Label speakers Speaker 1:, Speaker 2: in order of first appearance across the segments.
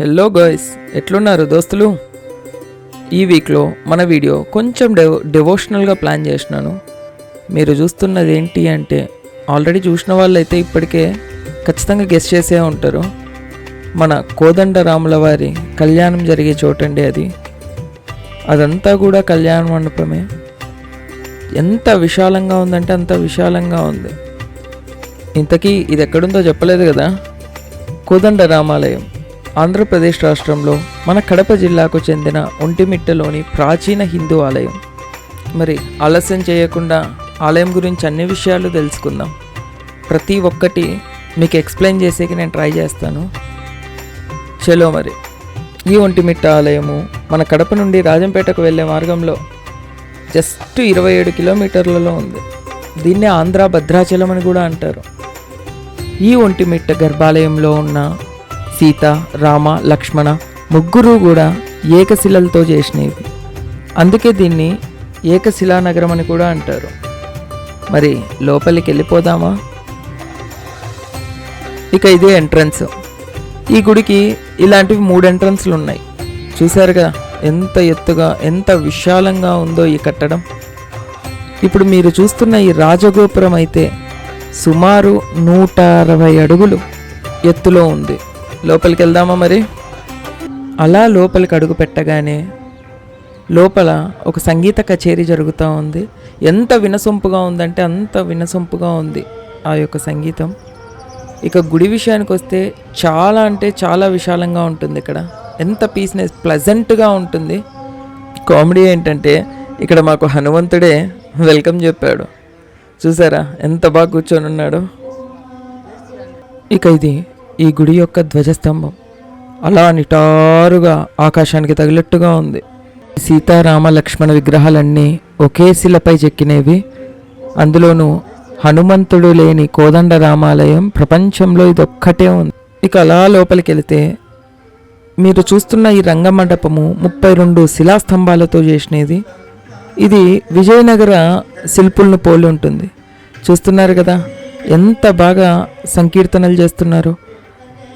Speaker 1: Hello guys ఎట్లున్నారు దోస్తులు? ఈ వీక్లో మన వీడియో కొంచెం డెవో డెవోషనల్గా ప్లాన్ చేసినాను. మీరు చూస్తున్నది ఏంటి అంటే ఆల్రెడీ చూసిన వాళ్ళు అయితే ఇప్పటికే ఖచ్చితంగా గెస్ట్ చేసే ఉంటారు. మన కోదండరాముల వారి కళ్యాణం జరిగే చోటండి అది. అదంతా కూడా కళ్యాణ మండపమే. ఎంత విశాలంగా ఉందంటే అంత విశాలంగా ఉంది. ఇంతకీ ఇది ఎక్కడుందో చెప్పలేదు కదా? కోదండ రామాలయం ఆంధ్రప్రదేశ్ రాష్ట్రంలో మన కడప జిల్లాకు చెందిన ఒంటిమిట్టలోని ప్రాచీన హిందూ ఆలయం. మరి ఆలస్యం చేయకుండా ఆలయం గురించి అన్ని విషయాలు తెలుసుకుందాం. ప్రతి ఒక్కటి మీకు ఎక్స్ప్లెయిన్ చేసేకి నేను ట్రై చేస్తాను. చలో మరి. ఈ ఒంటిమిట్ట ఆలయము మన కడప నుండి రాజంపేటకు వెళ్ళే మార్గంలో జస్ట్ ఇరవై ఏడు కిలోమీటర్లలో ఉంది. దీన్నే ఆంధ్ర భద్రాచలం అని కూడా అంటారు. ఈ ఒంటిమిట్ట గర్భాలయంలో ఉన్న సీత రామ లక్ష్మణ ముగ్గురు కూడా ఏకశిలలతో చేసినవి. అందుకే దీన్ని ఏకశిలా నగరం అని కూడా అంటారు. మరి లోపలికి వెళ్ళిపోదామా? ఇక ఇదే ఎంట్రన్స్. ఈ గుడికి ఇలాంటివి మూడు ఎంట్రన్స్లు ఉన్నాయి. చూసారుగా ఎంత ఎత్తుగా ఎంత విశాలంగా ఉందో ఈ కట్టడం. ఇప్పుడు మీరు చూస్తున్న ఈ రాజగోపురం అయితే సుమారు నూట అరవై అడుగులు ఎత్తులో ఉంది. లోపలికి వెళ్దామా మరి? అలా లోపలికి అడుగు పెట్టగానే లోపల ఒక సంగీత కచేరీ జరుగుతూ ఉంది. ఎంత వినసొంపుగా ఉందంటే అంత వినసొంపుగా ఉంది ఆ యొక్క సంగీతం. ఇక గుడి విషయానికి వస్తే చాలా అంటే చాలా విశాలంగా ఉంటుంది ఇక్కడ. ఎంత పీస్నెస్ ప్లజెంట్గా ఉంటుంది. కామెడీ ఏంటంటే ఇక్కడ మాకు హనుమంతుడే వెల్కమ్ చెప్పాడు. చూసారా? ఎంత బాగా కూర్చొని ఉన్నాడు ఇక ఇది ఈ గుడి యొక్క ధ్వజస్తంభం. అలా నిటారుగా ఆకాశానికి తగిలట్టుగా ఉంది. సీతారామ లక్ష్మణ విగ్రహాలన్నీ ఒకే శిలపై చెక్కినవి. అందులోనూ హనుమంతుడు లేని కోదండ రామాలయం ప్రపంచంలో ఇదొక్కటే ఉంది. ఇక అలా లోపలికి వెళితే మీరు చూస్తున్న ఈ రంగమండపము ముప్పై రెండు శిలాస్తంభాలతో చేసినది. ఇది విజయనగర శిల్పులను పోలి ఉంటుంది. చూస్తున్నారు కదా ఎంత బాగా సంకీర్తనలు చేస్తున్నారు.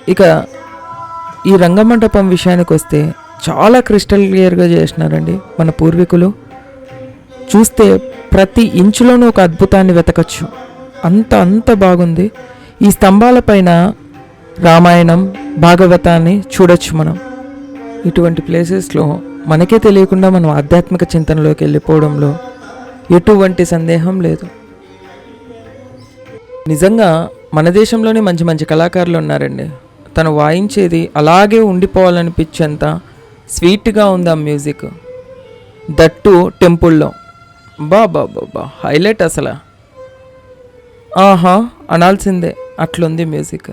Speaker 1: ఇక ఈ రంగమండపం విషయానికి వస్తే చాలా క్రిస్టల్ క్లియర్గా చేసినారండి మన పూర్వీకులు. చూస్తే ప్రతి ఇంచులోనూ ఒక అద్భుతాన్ని వెతకచ్చు. అంత అంత బాగుంది. ఈ స్తంభాలపైన రామాయణం భాగవతాన్ని చూడొచ్చు మనం. ఇటువంటి ప్లేసెస్లో మనకే తెలియకుండా మనం ఆధ్యాత్మిక చింతనలోకి వెళ్ళిపోవడంలో ఎటువంటి సందేహం లేదు. నిజంగా మన దేశంలోనే మంచి మంచి కళాకారులు ఉన్నారండి. తను వాయించేది అలాగే ఉండిపోవాలనిపించేంత స్వీట్గా ఉంది ఆ మ్యూజిక్. దట్టు టెంపుల్లో. బా బా బా బా హైలైట్ అసలు. ఆహా అనాల్సిందే అట్లుంది మ్యూజిక్.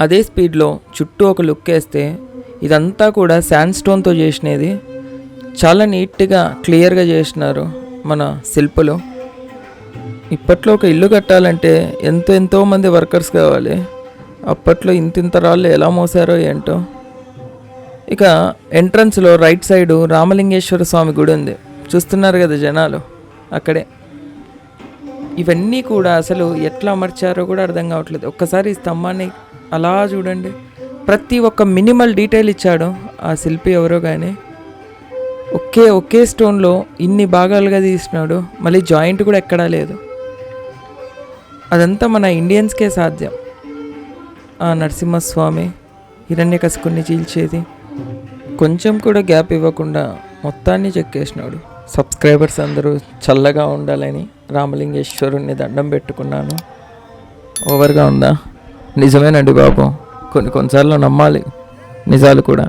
Speaker 1: అదే స్పీడ్లో చుట్టూ ఒక లుక్ వేస్తే ఇదంతా కూడా శాండ్ స్టోన్తో చేసినది. చాలా నీట్గా క్లియర్గా చేసినారు మన శిల్పులు. ఇప్పట్లో ఒక ఇల్లు కట్టాలంటే ఎంతో ఎంతో మంది వర్కర్స్ కావాలి. అప్పట్లో ఇంత ఇంత రాళ్ళు ఎలా మోసారో ఏంటో. ఇక ఎంట్రన్స్లో రైట్ సైడు రామలింగేశ్వర స్వామి గుడి ఉంది. చూస్తున్నారు కదా జనాలు అక్కడే. ఇవన్నీ కూడా అసలు ఎట్లా అమర్చారో కూడా అర్థం కావట్లేదు. ఒక్కసారి ఈ స్తంభాన్ని అలా చూడండి. ప్రతి ఒక్క మినిమల్ డీటెయిల్ ఇచ్చాడు ఆ శిల్పి ఎవరో కానీ ఒకే ఒకే స్టోన్లో ఇన్ని భాగాలుగా తీసినాడు. మళ్ళీ జాయింట్ కూడా ఎక్కడా లేదు. అదంతా మన ఇండియన్స్కే సాధ్యం. ఆ నరసింహస్వామి హిరణ్యకశికుణ్ణి చీల్చేది. కొంచెం కూడా గ్యాప్ ఇవ్వకుండా మొత్తాన్ని చెక్కేసినాడు సబ్స్క్రైబర్స్ అందరూ చల్లగా ఉండాలని రామలింగేశ్వరుణ్ణి దండం పెట్టుకున్నాను. ఓవర్గా ఉందా? నిజమేనండి బాబు. కొన్ని కొన్నిసార్లు నమ్మాలి. నిజాలు కూడా.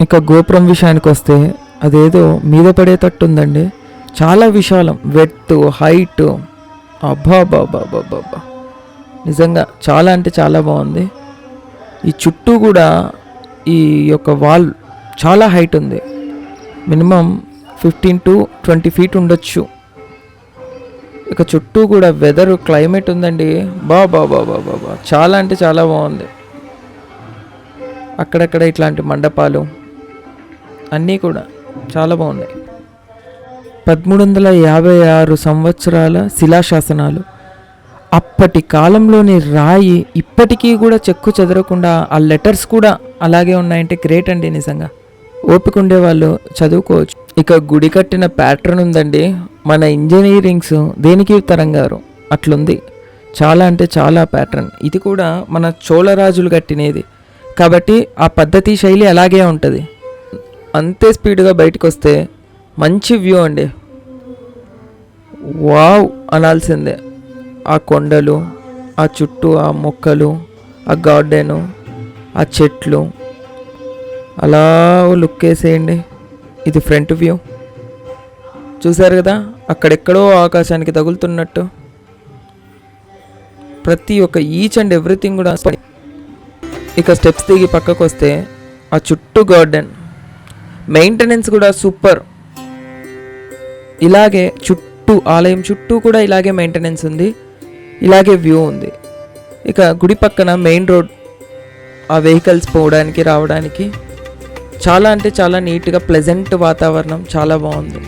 Speaker 1: ఇంకా గోపురం విషయానికి వస్తే అదేదో మీద పడేటట్టు ఉందండి చాలా విశాలం. What height. అబ్బా బాబా బాబా నిజంగా చాలా అంటే చాలా బాగుంది. ఈ చుట్టూ కూడా ఈ యొక్క వాల్ చాలా హైట్ ఉంది. Minimum fifteen to twenty feet ఉండొచ్చు. ఇక చుట్టూ కూడా వెదర్ క్లైమేట్ ఉందండి. బా బా బా బా బా చాలా అంటే చాలా బాగుంది. అక్కడక్కడ ఇట్లాంటి మండపాలు అన్నీ కూడా చాలా బాగున్నాయి. పదమూడు వందల యాభై ఆరు సంవత్సరాల శిలాశాసనాలు. అప్పటి కాలంలోని రాయి ఇప్పటికీ కూడా చెక్కు చెదరకుండా ఆ లెటర్స్ కూడా అలాగే ఉన్నాయంటే గ్రేట్ అండి నిజంగా. ఓపిక ఉండే వాళ్ళు చదువుకోవచ్చు. ఇక గుడి కట్టిన ప్యాటర్న్ ఉందండి. మన ఇంజనీరింగ్స్ దేనికి తరంగారు? అట్లుంది. చాలా అంటే చాలా ప్యాటర్న్. ఇది కూడా మన చోళరాజులు కట్టినది. కాబట్టి ఆ పద్ధతి శైలి అలాగే ఉంటుంది. అంతే స్పీడ్గా బయటకు వస్తే మంచి వ్యూ అండి. వావ్! అనాల్సిందే. ఆ కొండలు ఆ చుట్టూ ఆ మొక్కలు ఆ గార్డెను ఆ చెట్లు. అలా లుక్ వేసేయండి. ఇది ఫ్రంట్ వ్యూ. చూసారు కదా? అక్కడెక్కడో ఆకాశానికి తగులుతున్నట్టు. ప్రతి ఒక్క ఈచ్ అండ్ ఎవ్రీథింగ్ కూడా ఇక స్టెప్స్ దిగి పక్కకు వస్తే ఆ చుట్టూ గార్డెన్. మెయింటెనెన్స్ కూడా సూపర్. ఇలాగే చుట్టూ ఆలయం చుట్టూ కూడా ఇలాగే మెయింటెనెన్స్ ఉంది. ఇలాగే వ్యూ ఉంది. ఇక గుడి పక్కన మెయిన్ రోడ్ ఆ వెహికల్స్ పోవడానికి రావడానికి చాలా అంటే చాలా నీట్గా ప్లెజెంట్ వాతావరణం చాలా బాగుంది.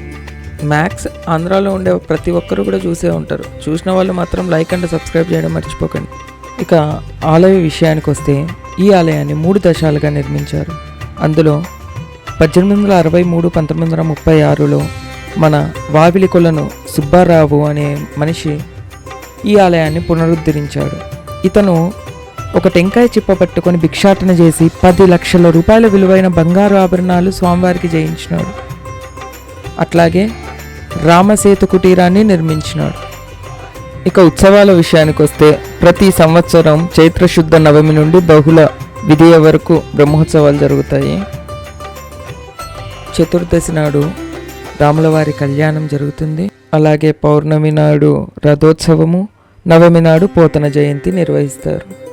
Speaker 1: మ్యాక్స్ ఆంధ్రాలో ఉండే ప్రతి ఒక్కరు కూడా చూసే ఉంటారు. చూసిన వాళ్ళు మాత్రం లైక్ అండ్ సబ్స్క్రైబ్ చేయడం మర్చిపోకండి. ఇక ఆలయ విషయానికి వస్తే ఈ ఆలయాన్ని మూడు దశాలుగా నిర్మించారు. అందులో పద్దెనిమిది వందల అరవై మూడు పంతొమ్మిది వందల ముప్పై ఆరులో మన వావిలి కొలను సుబ్బారావు అనే మనిషి ఈ ఆలయాన్ని పునరుద్ధరించాడు. ఇతను ఒక టెంకాయ చిప్ప పట్టుకొని భిక్షాటన చేసి పది లక్షల రూపాయల విలువైన బంగారు ఆభరణాలు స్వామివారికి జయించినాడు. అట్లాగే రామసేతు కుటీరాన్ని నిర్మించినాడు. ఇక ఉత్సవాల విషయానికి వస్తే ప్రతి సంవత్సరం చైత్రశుద్ధ నవమి నుండి బహుళ విధియ వరకు బ్రహ్మోత్సవాలు జరుగుతాయి. చతుర్దశి నాడు రాములవారి కళ్యాణం జరుగుతుంది. అలాగే పౌర్ణమి నాడు రథోత్సవము నవమి నాడు పోతన జయంతి నిర్వహిస్తారు.